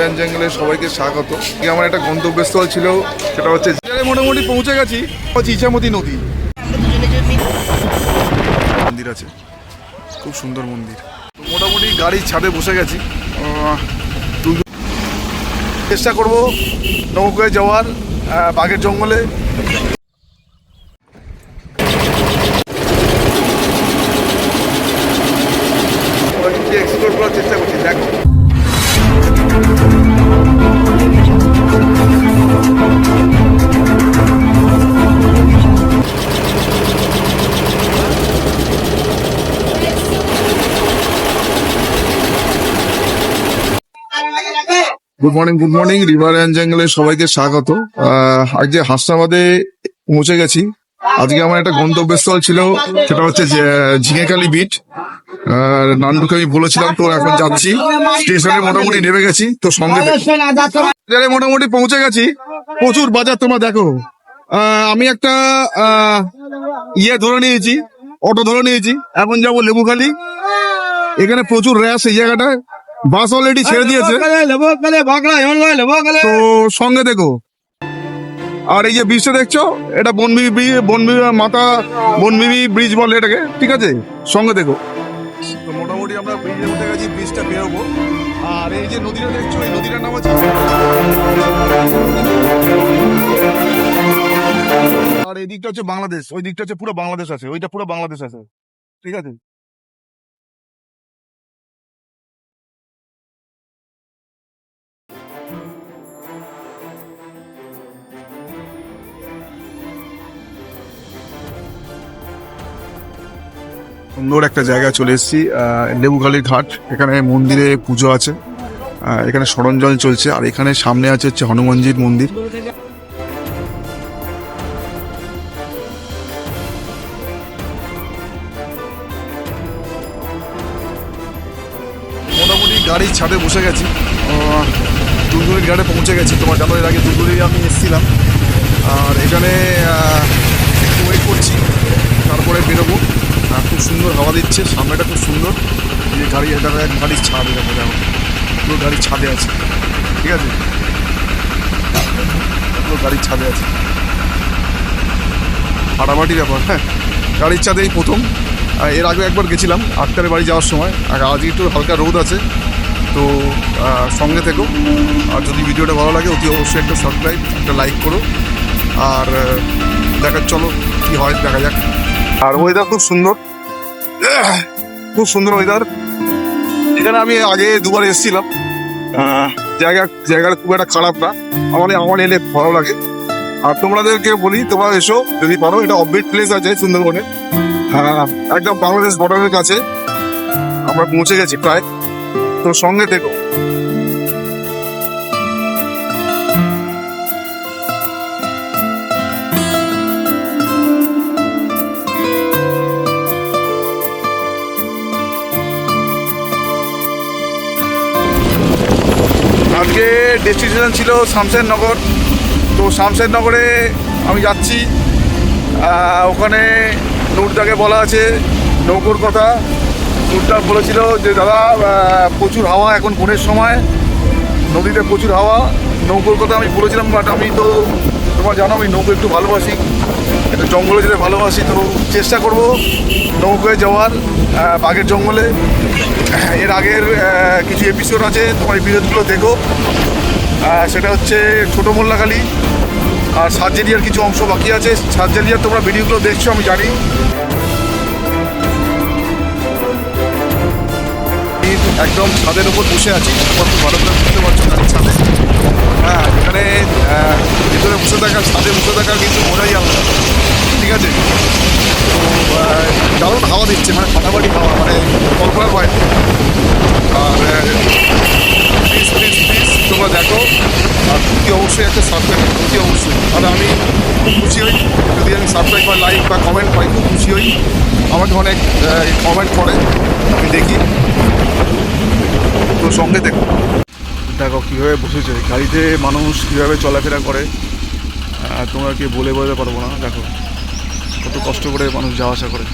And জঙ্গলে সবাইকে স্বাগত। আমার একটা গন্তব্যস্থল ছিল, সেটা হচ্ছে মোটামুটি পৌঁছে গেছি, হচ্ছে ইছামতি নদী। মন্দির আছে, খুব সুন্দর মন্দির। মোটামুটি গাড়ির ছাদে বসে গেছি। চেষ্টা করব নৌকায় যাওয়ার বাঘের জঙ্গলে। Good morning good morning river and জঙ্গলে সবাইকে স্বাগত। আজকে হাসনাবাদে পৌঁছে গেছি। আজকে আমার একটা গন্তব্যস্থল ছিল, সেটা হচ্ছে ঝিঙেকালি বিট আর নান্টুকে আমি বলেছিলাম, তো এখন যাচ্ছি। স্টেশনে মোটামুটি নেমে গেছি, তো সঙ্গে মোটামুটি পৌঁছে গেছি। প্রচুর বাজার তোমরা দেখো। আমি একটা ইয়ে ধরে নিয়েছি, অটো ধরে নিয়েছি। এখন যাব লেবুখালি। এখানে প্রচুর র্যাশ এই জায়গাটায়। বাস অলরেডি ছেড়ে দিয়েছে। তো সঙ্গে দেখো। আর এই যে ব্রিজটা দেখছ এটা বনবিবি ব্রিজ বনবিবি মাতা বনবিবি ব্রিজ বলে এটাকে ঠিক আছে? সঙ্গে দেখো। তো মোটামুটি আমরা ব্রিজে উঠে গেছি ব্রিজটা বেরোবো। আর এই যে নদীটা দেখছ এই নদীটার নাম হচ্ছে আর এই দিকটা হচ্ছে বাংলাদেশ ওই দিকটা হচ্ছে পুরো বাংলাদেশ আছে ওইটা পুরো বাংলাদেশ আছে ঠিক আছে? সুন্দর একটা জায়গায় চলে এসেছি লেবুখালির ঘাট। এখানে মন্দিরে পুজো আছে এখানে সরঞ্জল চলছে, আর এখানে সামনে আছে হচ্ছে হনুমানজির মন্দির। মোটামুটি গাড়ি ছাদে বসে গেছি। দুলদুলির ঘাটে পৌঁছে গেছি। তোমার এর আগে দুলদুলি আমি এসেছিলাম। আর এখানে একটু ওয়েট করছি, তারপরে বেরোবো। আর খুব সুন্দর হাওয়া দিচ্ছে সামনেটা খুব সুন্দর। যে গাড়ি এটা এক গাড়ির ছাদ এরকম দেখো। পুরো গাড়ির ছাদে আছে। ঠিক আছে? পুরো গাড়ির ছাদে আছে। ফাটাফাটি ব্যাপার হ্যাঁ? গাড়ির ছাদে এই প্রথম এর আগে একবার গেছিলাম আটটার বাড়ি যাওয়ার সময়। আর আজ একটু হালকা রোদ আছে। তো সঙ্গে থেকো। আর যদি ভিডিওটা ভালো লাগে অতি অবশ্যই একটা সাবস্ক্রাইব একটা লাইক করো। আর আহ, দেখা চলো কী হয় দেখা যাক। আর ওয়েদার খুব সুন্দর। খুব সুন্দর ওয়েদার এখানে আমি আগে দুবার এসেছিলাম। জায়গা, জায়গাটা খুব একটা খারাপ না। আমার আমার এলে ভালো লাগে। আর তোমাদেরকে বলি, তোমরা এসো, যদি পারো, এটা অববিট প্লেস আছে সুন্দরবনে। একদম বাংলাদেশ বর্ডারের কাছে। আমরা পৌঁছে গেছি প্রায়। তো সঙ্গে থেকো। আজকে ডেস্টিনেশন ছিল শামশেরনগর তো শামশেরনগরে আমি যাচ্ছি। ওখানে নুরদাকে বলা আছে, নৌকোর কথা। নুরদা বলেছিল যে, দাদা প্রচুর হাওয়া এখন বনের সময়। নদীতে প্রচুর হাওয়া। নৌকোর কথা আমি বলেছিলাম বাট আমি তো তোমার জানো আমি নৌকো একটু ভালোবাসি, একটু জঙ্গলে যেতে ভালোবাসি, তো চেষ্টা করব নৌকোয় যাওয়ার বাঘের জঙ্গলে। এর আগের কিছু এপিসোড আছে, তোমার এপিসোডগুলো দেখো। সেটা হচ্ছে ছোটো মোল্লাখালী আর সার্জেরিয়ার কিছু অংশ বাকি আছে। সার্জেরিয়ার তোমরা ভিডিওগুলো দেখছ, আমি জানি। একদম ছাদের উপর বসে আছি। ভালো করে বুঝতে পারছ ছাদে হ্যাঁ এখানে ভিতরে বসে থাকা, ছাদে বসে থাকা কিন্তু মজাই আলাদা। ঠিক আছে? তো দারুণ হাওয়া দিচ্ছে মানে ফাটাফাটি হাওয়া মানে কল্পনার বাইরে আর প্লিজ প্লিজ প্লিজ তোমরা দেখো, আর অতি অবশ্যই একটা সাবস্ক্রাইব অতি অবশ্যই। তাহলে আমি খুব খুশি হই, যদি আমি সাবস্ক্রাইব বা লাইক বা কমেন্ট পাই, খুব খুশি হই। আমাকে অনেক কমেন্ট করে, আমি দেখি। তো সঙ্গে দেখো। দেখো কীভাবে বসেছে, গাড়িতে মানুষ কীভাবে চলাফেরা করে। আর তোমাকে বলে বোঝাতে পারব না? দেখো, কত কষ্ট করে মানুষ যাওয়া আসা করে।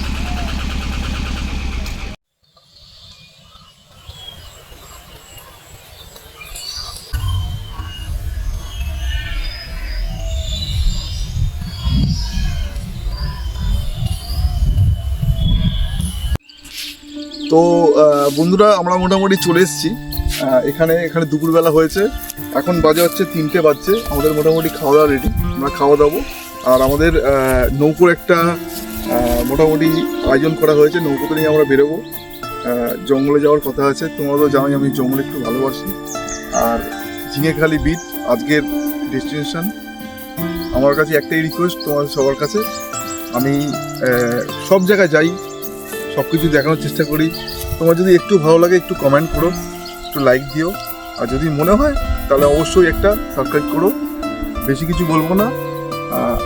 তো বন্ধুরা, আমরা মোটামুটি চলে এসেছি। এখানে এখানে দুপুরবেলা হয়েছে। এখন বাজে হচ্ছে তিনটে বাজছে। আমাদের মোটামুটি খাওয়া দাওয়া রেডি আমরা খাওয়া দাবো আর আমাদের নৌকোর একটা মোটামুটি আয়োজন করা হয়েছে। নৌকোতে নিয়ে আমরা বেরোবো। জঙ্গলে যাওয়ার কথা আছে। তোমরা তো জানোই আমি জঙ্গল একটু ভালোবাসি। আর ঝিঙেখালি বিচ আজকের ডেস্টিনেশন আমার কাছে একটাই রিকোয়েস্ট তোমাদের সবার কাছে। আমি সব জায়গায় যাই সব কিছু দেখানোর চেষ্টা করি। তোমার যদি একটু ভালো লাগে, একটু কমেন্ট করো। একটু লাইক দিও। আর যদি মনে হয়, তাহলে অবশ্যই একটা সাবস্ক্রাইব করো। বেশি কিছু বলব না।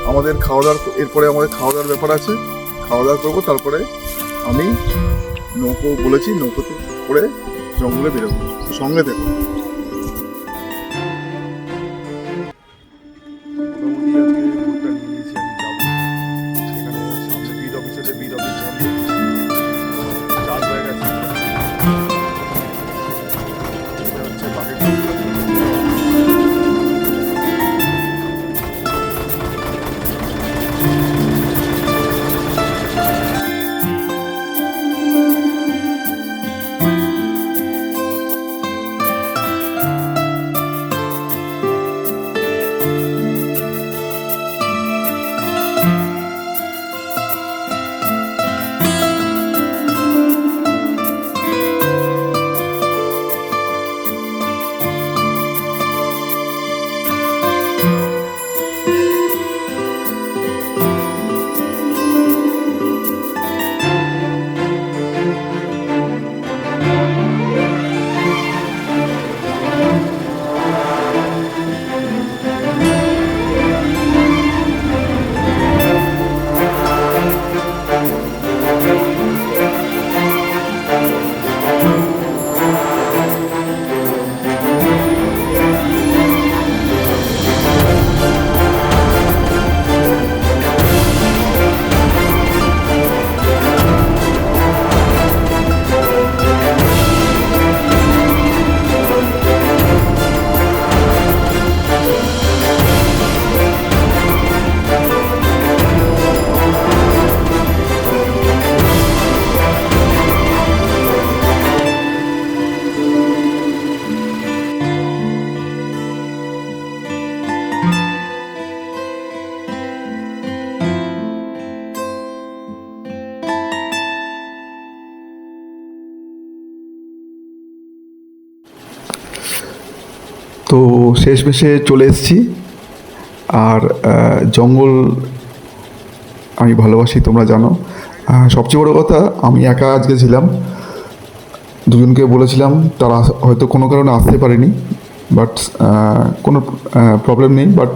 আমাদের খাওয়া দাওয়ার এরপরে আমাদের খাওয়া দাওয়ার ব্যাপার আছে। খাওয়া দাওয়া করব, তারপরে আমি নৌকো বলেছি, নৌকোতে করে জঙ্গলে বেরোবো। সঙ্গে দেখো তো শেষ মেশে চলে এসেছি। আর জঙ্গল আমি ভালোবাসি, তোমরা জানো। সবচেয়ে বড় কথা, আমি একা আজকে ছিলাম। দুজনকে বলেছিলাম, তারা হয়তো কোনো কারণে আসতে পারেনি। বাট কোনো প্রবলেম নেই। বাট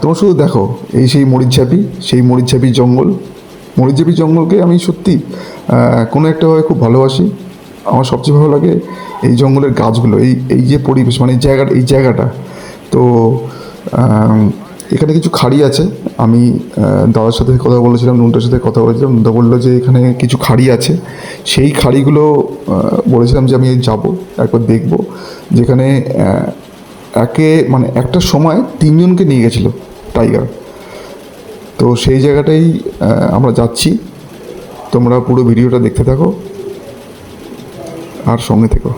তোমরা শুধু দেখো, এই সেই মরিচঝাপি সেই মরিচঝাপি জঙ্গল। মরিচঝাপি জঙ্গলকে আমি সত্যি কোনো একটাভাবে খুব ভালোবাসি। আমার সবচেয়ে ভালো লাগে এই জঙ্গলের গাছগুলো, এই এই যে পরিবেশ মানে এই জায়গাটা এই জায়গাটা। তো এখানে কিছু খাড়ি আছে। আমি দাদার সাথে কথা বলেছিলাম, নুনটার সাথে কথা বলেছিলাম, নুনটা বলল যে এখানে কিছু খাড়ি আছে। সেই খাড়িগুলো বলেছিলাম যে আমি যাব, একবার দেখব। যেখানে একে মানে একটা সময় তিনজনকে নিয়ে গেছিল টাইগার। তো সেই জায়গাটাই আমরা যাচ্ছি। তোমরা পুরো ভিডিওটা দেখতে থাকো। আর সঙ্গে থেকো।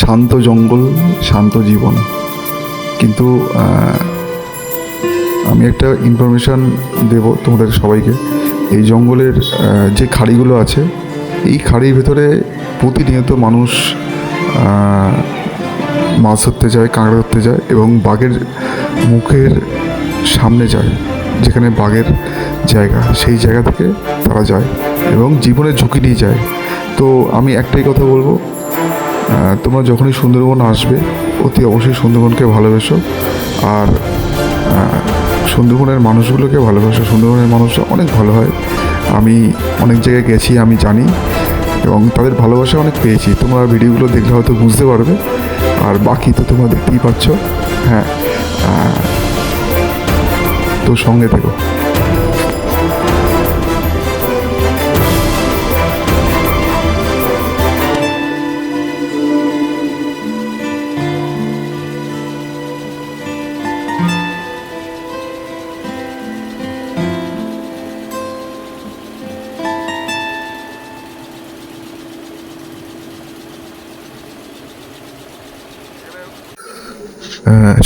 শান্ত জঙ্গল, শান্ত জীবন। কিন্তু আমি একটা ইনফরমেশান দেব তোমাদের সবাইকে। এই জঙ্গলের যে খাড়িগুলো আছে, এই খাড়ির ভেতরে প্রতিনিয়ত মানুষ মাছ ধরতে যায়, কাঁকড়া ধরতে যায় এবং বাঘের মুখের সামনে যায়, যেখানে বাঘের জায়গা। সেই জায়গা থেকে তারা যায় এবং জীবনের ঝুঁকি নিয়ে যায়। তো আমি একটাই কথা বলব তোমরা যখনই সুন্দরবন আসবে, অতি অবশ্যই সুন্দরবনকে ভালোবেসো। আর সুন্দরবনের মানুষগুলোকে ভালোবাসো। সুন্দরবনের মানুষরা অনেক ভালো হয়। আমি অনেক জায়গায় গেছি, আমি জানি। এবং তাদের ভালোবাসা অনেক পেয়েছি। তোমরা ভিডিওগুলো দেখলে হয়তো বুঝতে পারবে। আর বাকি তো তোমরা দেখতেই পাচ্ছ। হ্যাঁ তো সঙ্গে থেকো।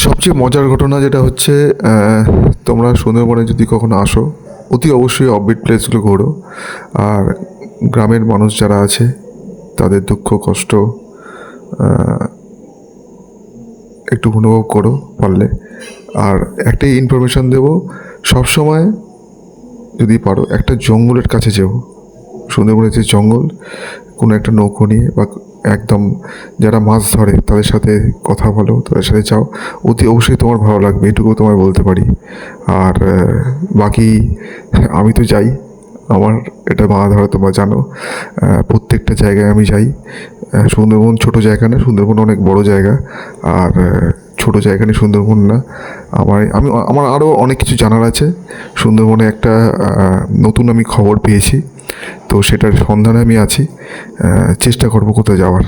সবচেয়ে মজার ঘটনা যেটা হচ্ছে তোমরা সুন্দরবনে যদি কখনো আসো, অতি অবশ্যই অফবিট প্লেসগুলো ঘোরো। আর গ্রামের মানুষ যারা আছে, তাদের দুঃখ, কষ্ট একটু অনুভব করো পারলে। আর একটাই ইনফরমেশান দেবো, সবসময় যদি পারো, একটা জঙ্গলের কাছে যেও। সুন্দরবনের যে জঙ্গল, কোনো একটা নৌকো নিয়ে বা একদম যারা মাছ ধরে, তাদের সাথে কথা বলো, তাদের সাথে চাও অতি অবশ্যই তোমার ভালো লাগবে, এটুকু তোমায় বলতে পারি। আর বাকি, আমি তো যাই। আমার এটা মাছ ধরা, তোমরা জানো। প্রত্যেকটা জায়গায় আমি যাই। সুন্দরবন ছোট জায়গা না, সুন্দরবন অনেক বড় জায়গা। আর ছোট জায়গা নিয়ে সুন্দরবন না। আমার, আমি, আমার আরও অনেক কিছু জানার আছে। সুন্দরবনে একটা নতুন আমি খবর পেয়েছি। তো সেটার সন্ধানে আমি আছি। চেষ্টা করব কোথাও যাওয়ার।